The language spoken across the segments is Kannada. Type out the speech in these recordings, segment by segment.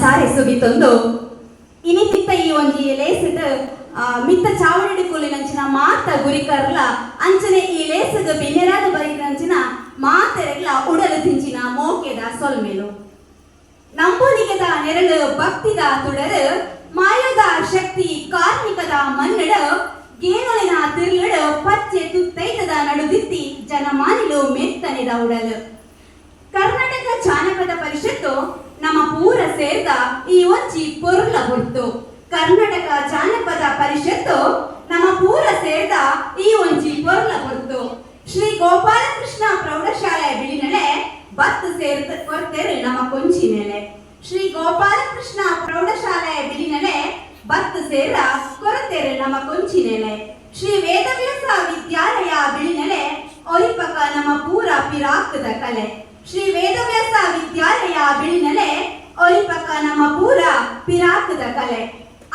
ಸಾರೆ ಸುಗಿತೊಂದು ಇನಿ ಮಿತ್ತ ಈ ಒಂಜಿ ಲೇಸದ ಮಿತ್ತ ಚಾವಡಿ ಕೂಲಿನಂಚಿನ ಮಾತ ಗುರಿಕರ್ಲ ಅಂಚನೆ ಈ ಲೇಸದ ಬೆನ್ನೆರಾದ ಬರಿಕಂಚಿನ ಮಾತೆರೆಗ್ಲ ಉಡಲು ತಿಂಚಿನ ಮೋಕೆದ ಸೊಲ್ಮೆಲು. ನಂಬೋನಿಗೆದ ನೆರಳು ಭಕ್ತಿದ ತುಡರು, ಮಾಯದ ಶಕ್ತಿ ಕಾರ್ಮಿಕದ ಮನ್ನಡ ಗೇಣಲಿನ ತಿರ್ಲಡ ಪಚ್ಚೆ ತುತ್ತೈತದ ನಡುದಿತ್ತಿ ಜನಮಾನಿಲು ಮೆತ್ತನೆದ ಉಡಲು. ಕರ್ನಾಟಕ ಜಾನಪದ ಪರಿಷತ್ತು ನಮ್ಮ ಪೂರ ಸೇರ್ದ ಈ ಒಂಚಿ ಪೊರುಲ ಹೊತ್ತು ಕರ್ನಾಟಕ ಜಾನಪದ ಪರಿಷತ್ತು ನಮ್ಮ ಪೂರ ಸೇರ್ದ ಈ ಒಂಜಿ ಪೊರುಲ ಹೊತ್ತು ಶ್ರೀ ಗೋಪಾಲಕೃಷ್ಣ ಪ್ರೌಢಶಾಲೆಯ ಬಿಳಿನೆಲೆ ಬತ್ತು ಸೇರ್ದ ಕೊರ್ತೇರು ನಮ್ಮ ಕೊಂಚಿನೆಲೆ ಶ್ರೀ ಗೋಪಾಲಕೃಷ್ಣ ಪ್ರೌಢಶಾಲೆಯ ಬಿಳಿನೆಲೆ ಬತ್ತು ಸೇರ ಕೊರತೆರೆ ನಮ್ಮ ಕೊಂಚಿನೆಲೆ ಶ್ರೀ ವೇದವ್ಯಾಸ ವಿದ್ಯಾಲಯ ಬಿಳಿನೆಲೆ ಒಲಿಪಕ ನಮ್ಮ ಪೂರ ಪಿರಾಕದ ಕಲೆ. ಶ್ರೀ ವೇದವ್ಯಾಸ ವಿದ್ಯಾಲಯ ಬಿಳಿನೆಲೆ ಒಲಿಪಕ ನಮ್ಮ ಪೂರ ಪಿರಾಕದ ಕಲೆ.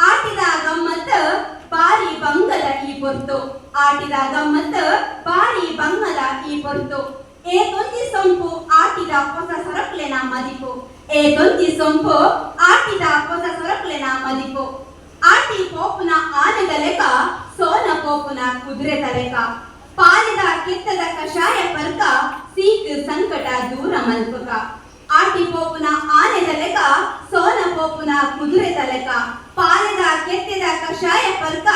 ಆಟಿದ ಗಮ್ಮತ್ ಬಾರಿ ಬಂಗದ ಈ ಪೊರ್ತು. ಆಟಿದ ಗಮ್ಮತ್ ಬಾರಿ ಬಂಗದ ಈ ಪೊರ್ತು. ಏ ತೊಂದಿ ಸೊಂಪು ಆಟಿದ ಹೊಸ ಸೊರಕ್ಲೆನ ಮದಿಪು. ಏ ತೊಂದಿ ಸೊಂಪು ಆಟಿದ ಹೊಸ ಸೊರಕ್ಲೆನ ಮದಿಪು. ಆಟಿ ಪೋಪುನ ಆನೆದ ಲೆಕ್ಕ ಸೋನ ಪೋಪುನ ಕುದುರೆ ತಲೆಕ. ಪಾಲಿದ ಕಿತ್ತದ ಕಷಾಯ ಪರ್ಕ ಸೀಕ್ ಸಂಕಟ ದೂರ ಮಲ್ಪಕ. ಆಟಿ ಪೋಪುನ ಆನೆ ತಲೆಕ ಸೋನ ಪೋಪುನ ಕುದುರೆ ತಲೆಕ ಪಾಲದ ಕೆತ್ತದ ಕಷಾಯ ಪರ್ಕ,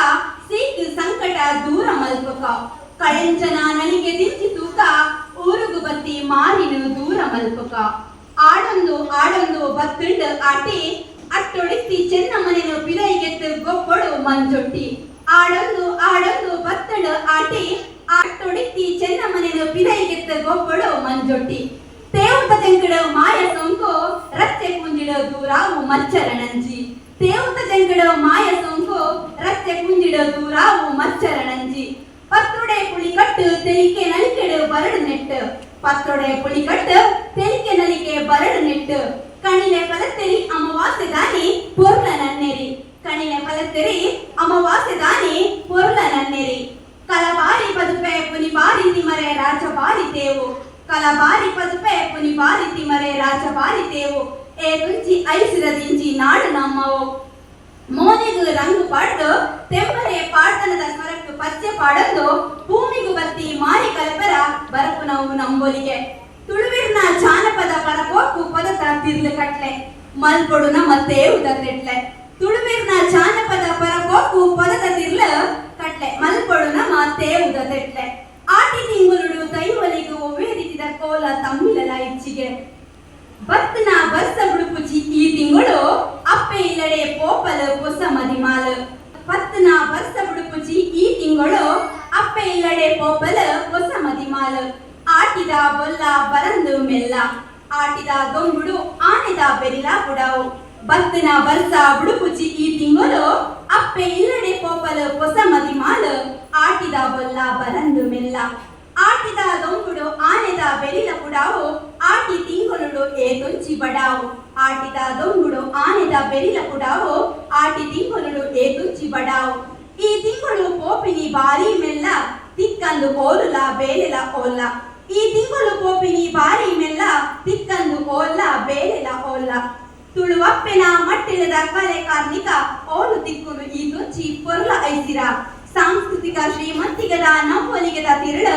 ಸೀತು ಸಂಕಟ ದೂರ ಮಲ್ಪಕ. ಕಳೆಂಚನ ನನಗೆ ದಿಂಚಿ ತೂಕ, ಊರುಗು ಬತ್ತಿ ಮಾರಿನು ದೂರ ಮಲ್ಪಕ. ಆಡೊಂದು ಆಡೊಂದು ಬತ್ತುಂಡು ಆಟಿ ಅಟ್ಟೊಡಿಸಿ ಚೆನ್ನಮ್ಮನೆನು ಪಿರೈಗೆತ್ತು ಗೊಪ್ಪೊಡು ಮಂಜೊಟ್ಟಿ. ಆಡೊಂದು ಆಡೊಂದು ಬತ್ತಡು ಆಟಿ ಅಟ್ಟೊಡಿಸಿ ಚೆನ್ನಮ್ಮನೆನು ಪಿರೈಗೆತ್ತು ಗೊಬ್ಬಳು ಮಂಜೊಟ್ಟಿ. ತೇವುತ ಜಂಗಡ ಮಾಯ ಸೋಂಕು ರಸ್ತೆ ಕುಂಜಿಡೋದು ರಾವು ಮಚ್ಚರಣಂಜಿ. ತೇವುತ ತೆಂಕಡು ಮಾಯ ಸೋಂಕು ರಸ್ತೆ ಕುಂಜಿಡೋದು ರಾವು ಮಚ್ಚರಣಂಜಿ. ಪತ್ರೊಡೆ ಪತ್ರೊಡೆ ಪುಳಿಕಟ್ಟು, ತೆಲಿಕೆ ನಲಿಕೆಡು ಬರಡು ನೆಟ್ಟು. ಪತ್ರೊಡೆ ಪುಳಿಕಟ್ಟು ತೆಲಿಕೆ ಪದುಪೆ ಪುನಿಬಾರಿ ತಿಮರೆ ರಾಜಬಾರಿ ತೇವು. ಕಲಬಾರಿ ಪದುಪೆ ಪುನಿಬಾರಿ ತಿಮರೆ ರಾಜಬಾರಿ ತೇವು. ಏ ಕುಂಚಿ ಐಸಿರ ದಿಂಚಿ ನಾಡು ನಮ್ಮವು. ಮೋನೆಗು ರಂಗು ಪಾಡ್ದು, ತೆಂಬರೆ ಪಾಡ್ತನದ ಸ್ವರಕ್ಕು ಪಚ್ಚೆ ಪಾಡಂದು. ಭೂಮಿಗು ಬತ್ತಿ ಮಾರಿ ಕಲ್ಪರ ಬರಪು ನಾವು ನಂಬೋಲಿಗೆ. ತುಳುವಿರ್ನ ಜಾನಪದ ಪರಪೋಕು ಪದತ ತಿರ್ಲು ಕಟ್ಲೆ. ಮಲ್ಪೊಡು ನಮ್ಮ ತೇವುದ ತೆಟ್ಲೆ ತುಳುವಿರ್ನ ಜಾನಪದ ಪರಪೋಕು ಪದದ ತಿರ್ಲು ನಮ್ಮ ತೆಟ್ಟೆ ಆಟಿ ತಿಂಗುರುಡು ದೈವಲಿಗೂ ಒವ್ವೇದಿಸಿದ ಕೋಲ ತಮ್ಮಿಲಲ ಇಚ್ಚಿಗೆ. ಬತ್ನ ಬಸ್ಸ ಬುಡುಪುಚಿ ಈ ತಿಂಗಳು ಅಪ್ಪೆ ಇಲ್ಲಡೆ ಪೋಪಲು ಹೊಸ ಮದಿಮಾಲು ಪತ್ನ ಬಸ್ಸ ಬುಡುಪುಚಿ ಈ ತಿಂಗಳು ಅಪ್ಪೆ ಇಲ್ಲಡೆ ಪೋಪಲ ಹೊಸ ಮದಿಮಾಲು ಆಟಿದ ಬೊಲ್ಲ ಬರಂದು ಮೆಲ್ಲ. ಆಟಿದ ದೊಂಬುಡು ಆನೆದ ಬೆರಿಲ ಬುಡವು. ಬತ್ತನ ಬರ್ಸ ಬುಡುಪುಚಿ ಈ ತಿಂಗಳು ಅಪ್ಪೆ ಇಲ್ಲಡೆ ಪೋಪಲು ಹೊಸ ಮದಿಮಾಲು ಆಟಿದ ಬೊಲ್ಲ ಬರಂದು ಮೆಲ್ಲ. ಆಟಿದ ದೊಂಬುಡು ಆನೆದ ಬೆರಿಲ ಪುಡಾವು. ಆಟಿ ತಿಂಗಳು ಏತೊಂಚಿ ಬಡಾವು. ಆಟಿದ ದೊಂಬುಡು ಆನೆದ ಬೆರಿಲ ಪುಡಾವು. ಆಟಿ ತಿಂಗಳು ಏತೊಂಚಿ ಬಡಾವು. ಈ ತಿಂಗಳು ಪೋಪಿನಿ ಬಾರಿ ಮೆಲ್ಲ, ತಿಕ್ಕಂದು ಓಲುಲ ಬೇಲೆಲ ಓಲ್ಲ. ಈ ತಿಂಗಳು ಪೋಪಿನಿ ಬಾರಿ ಮೆಲ್ಲ, ತಿಕ್ಕಂದು ಓಲ್ಲ ಬೇಲೆಲ ಓಲ್ಲ. ತುಳುವಪ್ಪೆನ ಮಟ್ಟಿಲದ ಕಲೆ ಕಾರ್ಮಿಕ ಓಲು ತಿಕ್ಕುಡು ಈ ತುಚ್ಚಿ ಪೊರ್ಲ ಐಸಿರ. ಸಾಂಸ್ಕೃತಿಕ ಶ್ರೀಮಂತಿಗದ ನಮ್ಮೊಲಿಗದ ತಿರುಳ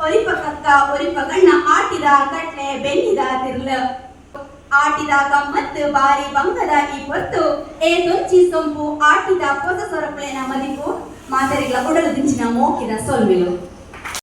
ಒಲಿಪಕಕ್ಕ ಒಲಿಪಗಣ್ಣ ಆಟಿದ ಕಟ್ಲೆ ಬೆನ್ನಿದ ತಿರುಳ. ಆಟಿದ ಗಮ್ಮತ್ತು ಬಾರಿ ಬಂಗದ ಈ ಹೊತ್ತು ಏ ದೊಂಚಿ ಸೊಂಪು ಆಟಿದ ಹೊಸ ಸೊರಪಳೆನ ಮದಿಪು ಮಾದರಿಗಳ ಉಡಲು ದಿಂಚಿನ ಮೋಕಿನ